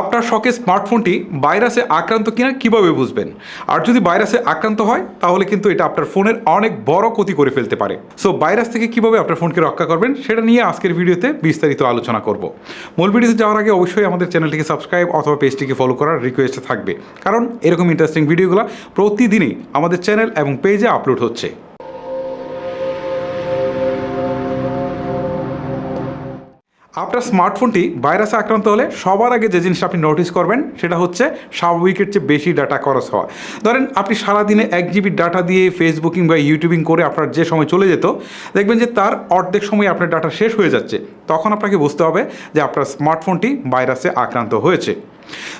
আপনার শখে স্মার্টফোনটি ভাইরাসে আক্রান্ত কিনা কীভাবে বুঝবেন? আর যদি ভাইরাসে আক্রান্ত হয়, তাহলে কিন্তু এটা আপনার ফোনের অনেক বড় ক্ষতি করে ফেলতে পারে। সো ভাইরাস থেকে কীভাবে আপনার ফোনকে রক্ষা করবেন, সেটা নিয়ে আজকের ভিডিওতে বিস্তারিত আলোচনা করব। মূল ভিডিওতে যাওয়ার আগে অবশ্যই আমাদের চ্যানেলটিকে সাবস্ক্রাইব অথবা পেজটিকে ফলো করার রিকোয়েস্ট থাকবে। কারণ, এরকম ইন্টারেস্টিং ভিডিওগুলো প্রতিদিনই আমাদের চ্যানেল এবং পেজে আপলোড হচ্ছে। আপনার স্মার্টফোনটি ভাইরাসে আক্রান্ত হলে সবার আগে যে জিনিসটা আপনি নোটিস করবেন, সেটা হচ্ছে স্বাভাবিকের চেয়ে বেশি ডাটা খরচ হওয়া। ধরেন আপনি সারাদিনে এক জিবি ডাটা দিয়ে ফেসবুকিং বা ইউটিউবিং করে আপনার যে সময় চলে যেত, দেখবেন যে তার অর্ধেক সময় আপনার ডাটা শেষ হয়ে যাচ্ছে। তখন আপনাকে বুঝতে হবে যে আপনার স্মার্টফোনটি ভাইরাসে আক্রান্ত হয়েছে।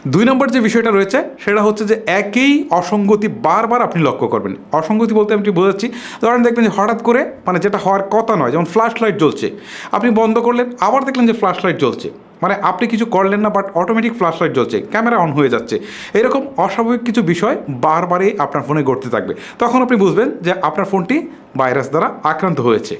দুই নম্বর যে বিষয়টা রয়েছে, সেটা হচ্ছে যে একই অসঙ্গতি বারবার আপনি লক্ষ্য করবেন। অসঙ্গতি বলতে আমি বোঝাচ্ছি। ধরেন দেখবেন যে হঠাৎ করে মানে যেটা হওয়ার কথা নয়, যেমন ফ্ল্যাশ লাইট জ্বলছে। আপনি বন্ধ করলেন, আবার দেখলেন যে ফ্ল্যাশ লাইট জ্বলছে। মানে আপনি কিছু করলেন না বাট অটোমেটিক ফ্ল্যাশ লাইট জ্বলছে ক্যামেরা অন হয়ে যাচ্ছে। এরকম অস্বাভাবিক কিছু বিষয় বারবারই আপনার ফোনে ঘটতে থাকবে। তখন আপনি বুঝবেন যে আপনার ফোনটি ভাইরাস দ্বারা আক্রান্ত হয়েছে।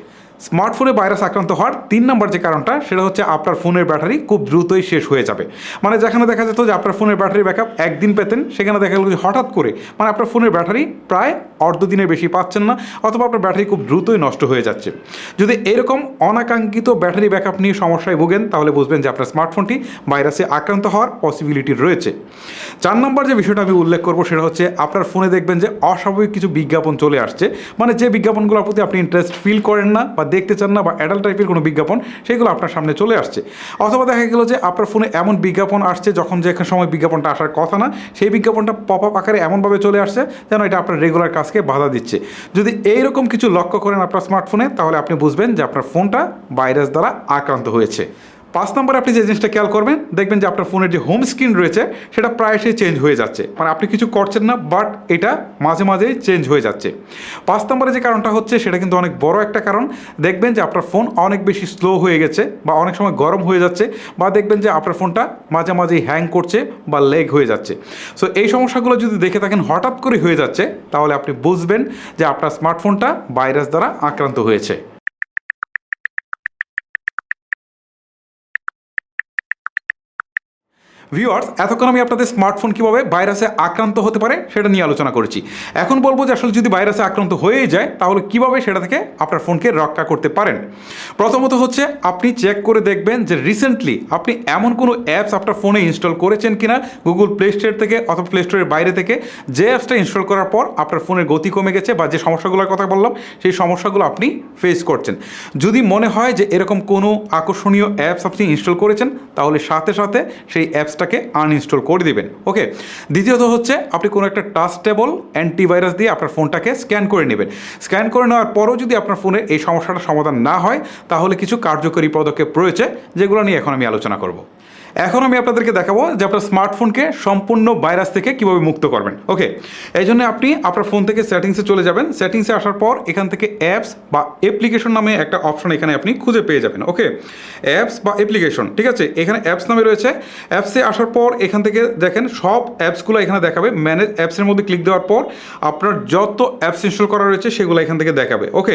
স্মার্টফোনে ভাইরাস আক্রান্ত হওয়ার তিন নম্বর যে কারণটা, সেটা হচ্ছে আপনার ফোনের ব্যাটারি খুব দ্রুতই শেষ হয়ে যাবে। মানে যেখানে দেখা যেত যে আপনার ফোনের ব্যাটারি ব্যাকআপ একদিন পেতেন, সেখানে দেখা গেল যে হঠাৎ করে মানে আপনার ফোনের ব্যাটারি প্রায় অর্ধ দিনের বেশি পাচ্ছেন না, অথবা আপনার ব্যাটারি খুব দ্রুতই নষ্ট হয়ে যাচ্ছে। যদি এরকম অনাকাঙ্ক্ষিত ব্যাটারি ব্যাকআপ নিয়ে সমস্যায় ভোগেন, তাহলে বুঝবেন যে আপনার স্মার্টফোনটি ভাইরাসে আক্রান্ত হওয়ার পসিবিলিটি রয়েছে। চার নম্বর যে বিষয়টা আমি উল্লেখ করব, সেটা হচ্ছে আপনার ফোনে দেখবেন যে অস্বাভাবিক কিছু বিজ্ঞাপন চলে আসছে। মানে যে বিজ্ঞাপনগুলোর প্রতি আপনি ইন্টারেস্ট ফিল করেন না, বা দেখতে চান না বা অ্যাডাল্ট টাইপের কোনো বিজ্ঞাপন, সেগুলো আপনার সামনে চলে আসছে। অথবা দেখা গেলো যে আপনার ফোনে এমন বিজ্ঞাপন আসছে যখন যে সময় বিজ্ঞাপনটা আসার কথা না, সেই বিজ্ঞাপনটা পপ আপ আকারে এমনভাবে চলে আসছে যেন এটা আপনার রেগুলার কাজকে বাধা দিচ্ছে। যদি এইরকম কিছু লক্ষ্য করেন আপনার স্মার্টফোনে তাহলে আপনি বুঝবেন যে আপনার ফোনটা ভাইরাস দ্বারা আক্রান্ত হয়েছে। পাঁচ নম্বরে আপনি যে জিনিসটা খেয়াল করবেন, দেখবেন যে আপনার ফোনের যে হোম স্ক্রিন রয়েছে, সেটা প্রায়শই চেঞ্জ হয়ে যাচ্ছে। মানে আপনি কিছু করছেন না বাট এটা মাঝে মাঝেই চেঞ্জ হয়ে যাচ্ছে। পাঁচ নম্বরে যে কারণটা হচ্ছে, সেটা কিন্তু অনেক বড় একটা কারণ। দেখবেন যে আপনার ফোন অনেক বেশি স্লো হয়ে গেছে বা অনেক সময় গরম হয়ে যাচ্ছে, বা দেখবেন যে আপনার ফোনটা মাঝে মাঝেই হ্যাং করছে বা লেগ হয়ে যাচ্ছে। সো এই সমস্যাগুলো যদি দেখে থাকেন, হঠাৎ করে হয়ে যাচ্ছে, তাহলে আপনি বুঝবেন যে আপনার স্মার্টফোনটা ভাইরাস দ্বারা আক্রান্ত হয়েছে। ভিউয়ার্স এতক্ষণ আমি আপনাদের স্মার্টফোন কীভাবে ভাইরাসে আক্রান্ত হতে পারে সেটা নিয়ে আলোচনা করেছি। এখন বলব যে আসলে যদি ভাইরাসে আক্রান্ত হয়েই যায়, তাহলে কীভাবে সেটা থেকে আপনার ফোনকে রক্ষা করতে পারেন? প্রথমত হচ্ছে, আপনি চেক করে দেখবেন যে রিসেন্টলি আপনি এমন কোনো অ্যাপস আপনার ফোনে ইনস্টল করেছেন কিনা গুগল প্লে স্টোর থেকে অথবা প্লে স্টোরের বাইরে থেকে। যে অ্যাপসটা ইনস্টল করার পর আপনার ফোনের গতি কমে গেছে বা যে সমস্যাগুলোর কথা বললাম, সেই সমস্যাগুলো আপনি ফেস করছেন। যদি মনে হয় যে এরকম কোনো আকর্ষণীয় অ্যাপস আপনি ইনস্টল করেছেন, তাহলে সাথে সাথে সেই অ্যাপসটাকে আনইনস্টল করে দিবেন। ওকে দ্বিতীয়ত হচ্ছে, আপনি কোনো একটা টাস্টেবল অ্যান্টিভাইরাস দিয়ে আপনার ফোনটাকে স্ক্যান করে নেবেন। স্ক্যান করে নেওয়ার পরও যদি আপনার ফোনে এই সমস্যাটা সমাধান না হয়, তাহলে কিছু কার্যকরী পদক্ষেপ রয়েছে, যেগুলো নিয়ে এখন আমি আলোচনা করব। এখন আমি আপনাদেরকে দেখাবো যে আপনার স্মার্টফোনকে সম্পূর্ণ ভাইরাস থেকে কীভাবে মুক্ত করবেন। ওকে এই জন্য আপনি আপনার ফোন থেকে সেটিংসে চলে যাবেন। সেটিংসে আসার পর এখান থেকে অ্যাপস বা অ্যাপ্লিকেশন নামে একটা অপশন এখানে আপনি খুঁজে পেয়ে যাবেন। ওকে অ্যাপস বা অ্যাপ্লিকেশন ঠিক আছে? এখানে অ্যাপস নামে রয়েছে। অ্যাপসে আসার পর এখান থেকে দেখেন সব অ্যাপসগুলো এখানে দেখাবে। ম্যানেজ অ্যাপসের মধ্যে ক্লিক দেওয়ার পর আপনার যত অ্যাপস ইনস্টল করা রয়েছে সেগুলো এখান থেকে দেখাবে। ওকে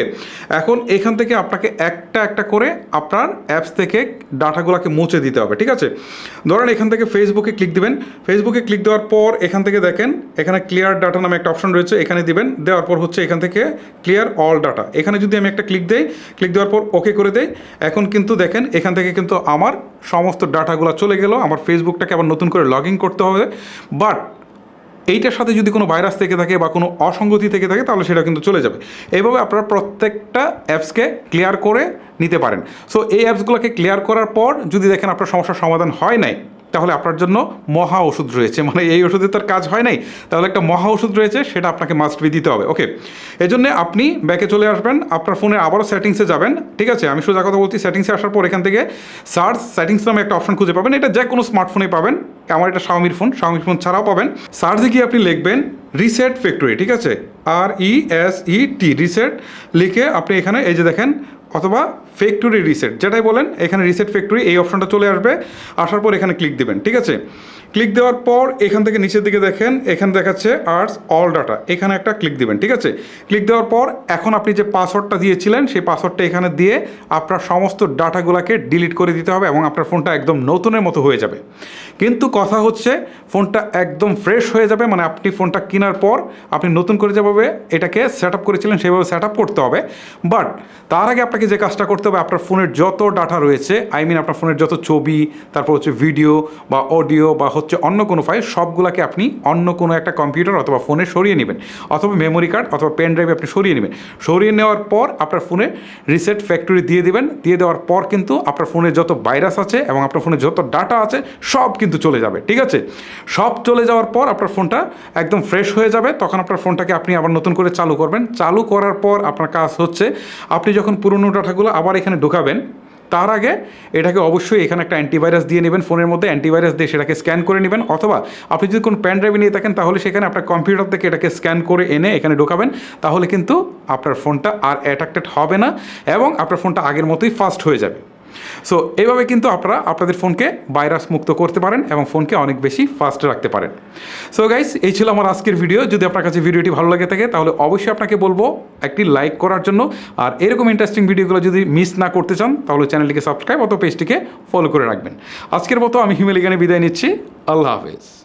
এখন এখান থেকে আপনাকে একটা একটা করে আপনার অ্যাপস থেকে ডাটাগুলোকে মুছে দিতে হবে, ঠিক আছে? ধরেন এখান থেকে ফেসবুকে ক্লিক দিবেন। ফেসবুকে ক্লিক দেওয়ার পর এখান থেকে দেখেন, এখানে ক্লিয়ার ডাটা নামে একটা অপশন রয়েছে, এখানে দিবেন। দেওয়ার পর হচ্ছে এখান থেকে ক্লিয়ার অল ডাটা এখানে যদি আমি একটা ক্লিক দেই ক্লিক দেওয়ার পর ওকে করে দেই। এখন কিন্তু দেখেন, এখান থেকে কিন্তু আমার সমস্ত ডাটাগুলো চলে গেল। আমার ফেসবুকটাকে আবার নতুন করে লগ করতে হবে। বাট এইটার সাথে যদি কোনো ভাইরাস থেকে থাকে বা কোনো অসঙ্গতি থেকে থাকে, তাহলে সেটা কিন্তু চলে যাবে। এইভাবে আপনারা প্রত্যেকটা অ্যাপসকে ক্লিয়ার করে নিতে পারেন। সো এই অ্যাপসগুলোকে ক্লিয়ার করার পর যদি দেখেন আপনার সমস্যার সমাধান হয় নাই তাহলে আপনার জন্য মহা ওষুধ রয়েছে। মানে এই ওষুধে তার কাজ হয় নাই। তাহলে একটা মহা ওষুধ রয়েছে, সেটা আপনাকে মাস্ট বি দিতে হবে। ওকে এই জন্য আপনি ব্যাকে চলে আসবেন, আপনার ফোনে আবারও সেটিংসে যাবেন। ঠিক আছে? আমি সোজা কথা বলছি সেটিংসে আসার পর এখান থেকে সার্চ সেটিংস নামে একটা অপশন খুঁজে পাবেন। এটা যে কোনো স্মার্টফোনে পাবেন। আমার এটা শাওমির ফোন শাওমির ফোন ছাড়াও পাবেন। সার্চে গিয়ে আপনি লিখবেন রিসেট ফ্যাক্টরি ঠিক আছে? আর ই এস ই টি রিসেট লিখে আপনি এখানে এই যে দেখেন, অথবা ফ্যাক্টরি রিসেট যেটাই বলেন, এখানে রিসেট ফ্যাক্টরি এই অপশনটা চলে আসবে। আসার পর এখানে ক্লিক দেবেন, ঠিক আছে? ক্লিক দেওয়ার পর এখান থেকে নিচের দিকে দেখেন, এখানে দেখাচ্ছে আর্টস অল ডাটা এখানে একটা ক্লিক দিবেন, ঠিক আছে? ক্লিক দেওয়ার পর এখন আপনি যে পাসওয়ার্ডটা দিয়েছিলেন, সেই পাসওয়ার্ডটা এখানে দিয়ে আপনার সমস্ত ডাটাগুলোকে ডিলিট করে দিতে হবে এবং আপনার ফোনটা একদম নতুনের মতো হয়ে যাবে। কিন্তু কথা হচ্ছে ফোনটা একদম ফ্রেশ হয়ে যাবে মানে আপনি ফোনটা কেনার পর আপনি নতুন করে যেভাবে এটাকে সেট আপ করেছিলেন, সেভাবে সেট আপ করতে হবে। বাট তার আগে আপনাকে যে কাজটা করতে হবে আপনার ফোনের যত ডাটা রয়েছে আই মিন আপনার ফোনের যত ছবি, তারপর হচ্ছে ভিডিও বা অডিও বা হচ্ছে অন্য কোনো ফাইল সবগুলোকে আপনি অন্য কোনো একটা কম্পিউটার অথবা ফোনে সরিয়ে নেবেন। অথবা মেমোরি কার্ড অথবা পেন ড্রাইভে আপনি সরিয়ে নেবেন। সরিয়ে নেওয়ার পর আপনার ফোনে রিসেট ফ্যাক্টরি দিয়ে দেবেন। দিয়ে দেওয়ার পর কিন্তু আপনার ফোনে যত ভাইরাস আছে এবং আপনার ফোনে যত ডাটা আছে, সব কিন্তু চলে যাবে। ঠিক আছে? সব চলে যাওয়ার পর আপনার ফোনটা একদম ফ্রেশ হয়ে যাবে। তখন আপনার ফোনটাকে আপনি আবার নতুন করে চালু করবেন। চালু করার পর আপনার কাজ হচ্ছে, আপনি যখন পুরনো ডাটাগুলো আবার এখানে ঢোকাবেন, তার আগে এটাকে অবশ্যই এখানে একটা অ্যান্টিভাইরাস দিয়ে নেবেন, ফোনের মধ্যে অ্যান্টিভাইরাস দিয়ে সেটাকে স্ক্যান করে নেবেন, অথবা আপনি যদি কোনো প্যান ড্রাইভ নিয়ে থাকেন তাহলে সেখানে আপনার কম্পিউটার থেকে এটাকে স্ক্যান করে এনে এখানে ঢোকাবেন, তাহলে কিন্তু আপনার ফোনটা আর অ্যাট্রাক্টেড হবে না এবং আপনার ফোনটা আগের মতোই ফাস্ট হয়ে যাবে। সো এইভাবে কিন্তু আপনারা আপনাদের ফোনকে ভাইরাস মুক্ত করতে পারেন এবং ফোনকে অনেক বেশি ফাস্ট রাখতে পারেন। সো গাইস এই ছিল আমার আজকের ভিডিও যদি আপনার কাছে ভিডিওটি ভালো লাগে থাকে, তাহলে অবশ্যই আপনাকে বলব একটি লাইক করার জন্য। আর এরকম ইন্টারেস্টিং ভিডিওগুলো যদি মিস না করতে চান, তাহলে চ্যানেলটিকে সাবস্ক্রাইব অথবা পেজটিকে ফলো করে রাখবেন। আজকের মতো আমি হিমেলিগানে বিদায় নিচ্ছি। আল্লাহ হাফেজ।